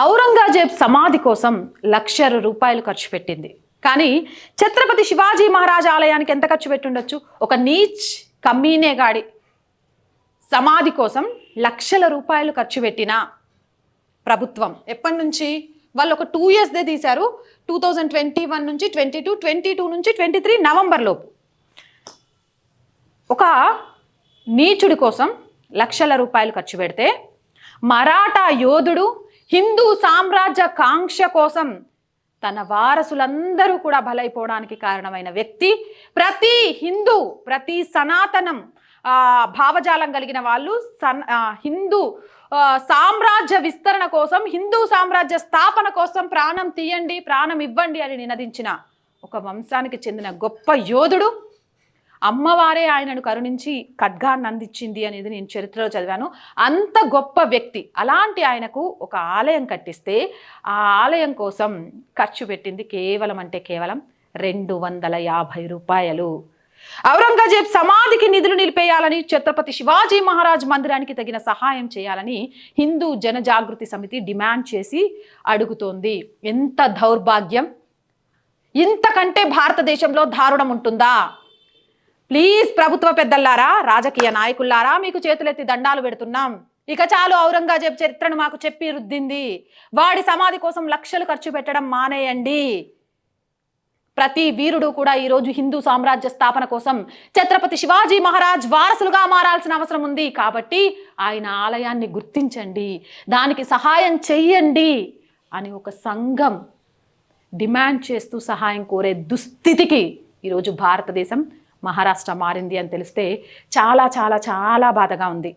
ఔరంగజేబ్ సమాధి కోసం లక్ష రూపాయలు ఖర్చు పెట్టింది. కానీ ఛత్రపతి శివాజీ మహారాజ్ ఆలయానికి ఎంత ఖర్చు పెట్టుండొచ్చు? ఒక నీచ్ కమ్మీనే గాడి సమాధి కోసం లక్షల రూపాయలు ఖర్చు పెట్టిన ప్రభుత్వం. ఎప్పటి నుంచి? వాళ్ళు ఒక టూ ఇయర్స్దే తీశారు. టూ థౌజండ్ ట్వంటీ వన్ నుంచి ట్వంటీ టూ ట్వంటీ టూ నుంచి ట్వంటీ త్రీ నవంబర్లోపు ఒక నీచుడి కోసం లక్షల రూపాయలు ఖర్చు పెడితే మరాఠా యోధుడు హిందూ సామ్రాజ్య కాంక్ష కోసం తన వారసులందరూ కూడా బలైపోవడానికి కారణమైన వ్యక్తి ప్రతి హిందూ ప్రతి సనాతనం భావజాలం కలిగిన వాళ్ళు సన్ హిందూ సామ్రాజ్య విస్తరణ కోసం హిందూ సామ్రాజ్య స్థాపన కోసం ప్రాణం తీయండి ప్రాణం ఇవ్వండి అని నినదించిన ఒక వంశానికి చెందిన గొప్ప యోధుడు అమ్మవారే ఆయనను కరుణించి ఖడ్గాన్ని అందించింది అనేది నేను చరిత్రలో చదివాను. అంత గొప్ప వ్యక్తి. అలాంటి ఆయనకు ఒక ఆలయం కట్టిస్తే ఆ ఆలయం కోసం ఖర్చు పెట్టింది కేవలం అంటే కేవలం రెండు వందల యాభై రూపాయలు. ఔరంగజేబ్ సమాధికి నిధులు నిలిపేయాలని ఛత్రపతి శివాజీ మహారాజ్ మందిరానికి తగిన సహాయం చేయాలని హిందూ జనజాగృతి సమితి డిమాండ్ చేసి అడుగుతోంది. ఎంత దౌర్భాగ్యం! ఇంతకంటే భారతదేశంలో దారుణం ఉంటుందా? ప్లీజ్ ప్రభుత్వ పెద్దల్లారా రాజకీయ నాయకుల్లారా మీకు చేతులెత్తి దండాలు పెడుతున్నాం. ఇక చాలు ఔరంగజేబ్ చరిత్రను మాకు చెప్పి రుద్దింది. వాడి సమాధి కోసం లక్షలు ఖర్చు పెట్టడం మానేయండి. ప్రతి వీరుడు కూడా ఈరోజు హిందూ సామ్రాజ్య స్థాపన కోసం ఛత్రపతి శివాజీ మహారాజ్ వారసులుగా మారాల్సిన అవసరం ఉంది. కాబట్టి ఆయన ఆలయాన్ని గుర్తించండి. దానికి సహాయం చెయ్యండి అని ఒక సంఘం డిమాండ్ చేస్తూ సహాయం కోరే దుస్థితికి ఈరోజు భారతదేశం మహారాష్ట్ర మారింది అని తెలిస్తే చాలా చాలా చాలా బాధగా ఉంది.